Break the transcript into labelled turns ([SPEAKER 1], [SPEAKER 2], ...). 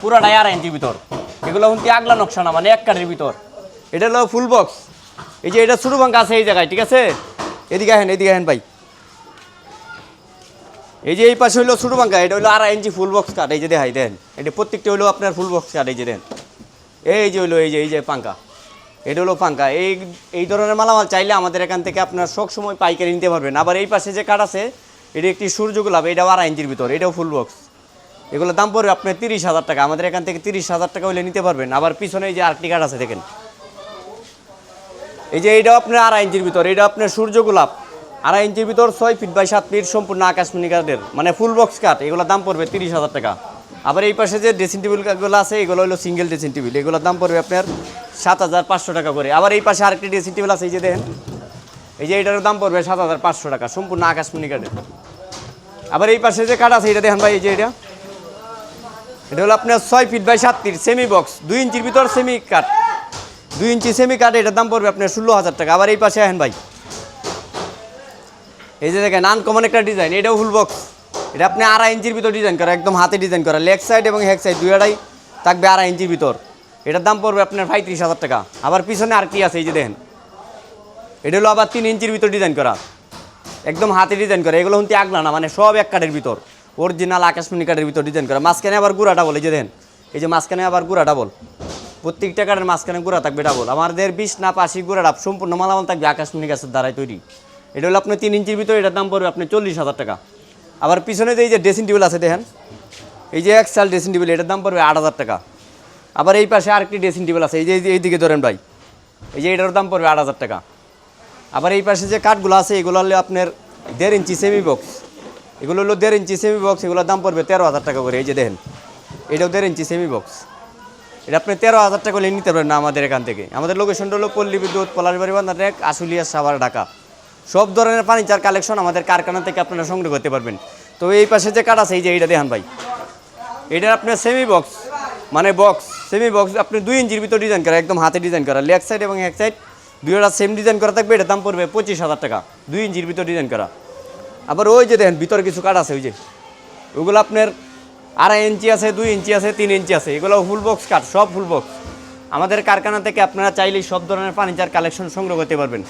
[SPEAKER 1] পুরাটাই আড়াই ইঞ্চির ভিতর। এগুলো হচ্ছে আগলা নকশা না মানে এক কাঠের ভিতর। এটা হলো ফুল বক্স এই যে এটা ছোটো ভাঙ্গা আছে এই জায়গায়, ঠিক আছে? এদিকে আহেন এদিকে আহেন ভাই। এই যে এই পাশে হলো ছোটো ভাঙ্গা এটা হলো আড়াই ইঞ্চি ফুল বক্স কাঠ এই যে দেখাই দেন এটা প্রত্যেকটা হলো আপনার ফুল বক্স কাঠ এই যে দেন। এই যে হলো এই যে এই যে পাঙ্কা। এটা হলো পাঙ্কা। এই এই ধরনের মালামাল চাইলে আমাদের এখান থেকে আপনার সব সময় পাইকারি নিতে পারবেন। আবার এই পাশে যে কাঠ আছে, এটা একটি সূর্য গোলাপ এটাও আড়াই ইঞ্চির ভিতর, এটাও ফুল বক্স এগুলো দাম পড়বে আপনার তিরিশ হাজার টাকা। আমাদের এখান থেকে তিরিশ হাজার টাকা হলে নিতে পারবেন। আবার পিছনে এই যে আরেকটি কাঠ আছে, দেখেন। এই যে এইটাও আপনার আড়াই ইঞ্চির ভিতর এটা আপনার সূর্য গোলাপ। আড়াই ইঞ্চির ভিতর ছয় ফিট বাই সাত ফিট সম্পূর্ণ আকাশমণি কাঠের মানে ফুল বক্স কাঠ। এগুলোর দাম পড়বে তিরিশ হাজার টাকা। আবার এই পাশে যে ড্রেসিং টেবিলগুলো আছে, এগুলো হলো সিঙ্গেল ড্রেসিং টেবিল এগুলোর দাম পড়বে আপনার সাত হাজার পাঁচশো টাকা করে। আবার এই পাশে আরেকটি ড্রেসিং টেবিল আছে, এই যে দেখেন। এই যে এটার দাম পড়বে সাত হাজার পাঁচশো টাকা, সম্পূর্ণ আকাশমণি কাঠের। আবার এই পাশে যে কাঠ আছে, এটা দেখেন ভাই, এই যে এটা। এটা হলো আপনার ছয় ফিট বাই সাত ফিট সেমি বক্স দুই ইঞ্চির ভিতর সেমি কাঠ দুই ইঞ্চি সেমি কাঠ এটার দাম পড়বে আপনার ষোলো হাজার টাকা। আবার এই পাশে আহেন ভাই। এই যে দেখেন আনকমন একটা ডিজাইন এটাও ফুল বক্স এটা আপনি আড়াই ইঞ্চির ভিতর ডিজাইন করা, একদম হাতে ডিজাইন করা। লেগ সাইড এবং হেক সাইড দুই আড়াই, থাকবে আড়াই ইঞ্চির ভিতর। এটার দাম পড়বে আপনার পঁয়ত্রিশ হাজার টাকা। আবার পিছনে আর কি আছে, এই যে দেখেন। এটা হলো আবার তিন ইঞ্চির ভিতর ডিজাইন করা। একদম হাতে ডিজাইন করা। এগুলো হচ্ছে আগলা না মানে সব এক কাঠের ভিতর। অরিজিনাল আকাশমণি কাঠের ভিতর ডিজাইন করা। মাঝখানে আবার গুড়া ডাবল এই যে দেন এই যে মাঝখানে আবার গুড়া ডাবল প্রত্যেকটা কাঠের মাঝখানে গুড়া থাকবে ডাবল আমাদের বিশ না পাশি গুড়া ডাব সম্পূর্ণ মালামাল থাকবে আকাশমণি গাছের দ্বারাই তৈরি। এটা হলো আপনার তিন ইঞ্চির ভিতর, এটার দাম পড়বে আপনি চল্লিশ হাজার টাকা। আবার পিছনে যে এই যে ড্রেসিং টেবিল আছে, দেখেন। এই যে এক্সাল ড্রেসিং টেবিল এটার দাম পড়বে আট হাজার টাকা। আবার এই পাশে আরেকটি ড্রেসিং টেবিল আছে, এই যে, এই এইদিকে ধরেন ভাই। এই যে এটার দাম পড়বে আট হাজার টাকা। আবার এই পাশে যে কাঠগুলো আছে, এগুলো হলো আপনার দেড় ইঞ্চি সেমি বক্স এগুলো হলো দেড় ইঞ্চি সেমি বক্স এগুলোর দাম পড়বে তেরো হাজার টাকা করে, এই যে দেখেন। এটাও দেড় ইঞ্চি সেমি বক্স এটা আপনি তেরো হাজার টাকা হলে নিতে পারেন না আমাদের এখান থেকে। আমাদের লোকেশনটা হলো পল্লী বিদ্যুৎ, পলাশবাড়ি বান্ধার এক, আশুলিয়া, সাভার, ঢাকা। সব ধরনের ফার্নিচার কালেকশন আমাদের কারখানা থেকে আপনারা সংগ্রহ করতে পারবেন। তো এই পাশে যে কাঠ আছে, এই যে এইটা দেখান ভাই। এটা আপনার সেমি বক্স মানে বক্স সেমি বক্স আপনি দুই ইঞ্চির ভিতর ডিজাইন করা, একদম হাতে ডিজাইন করা। লেগ সাইড এবং এক সাইড দুইটা সেম ডিজাইন করা থাকবে, এটার দাম পড়বে পঁচিশ হাজার টাকা। দুই ইঞ্চির ভিতর ডিজাইন করা। আবার ওই যে দেখেন, ভিতরে কিছু কাঠ আছে, ওই যে। ওগুলো আপনার আড়াই ইঞ্চি আছে, দুই ইঞ্চি আছে, তিন ইঞ্চি আছে। এগুলো ফুল বক্স কাঠ, সব ফুল বক্স আমাদের কারখানা থেকে আপনারা চাইলেই সব ধরনের ফার্নিচার কালেকশন সংগ্রহ করতে পারবেন।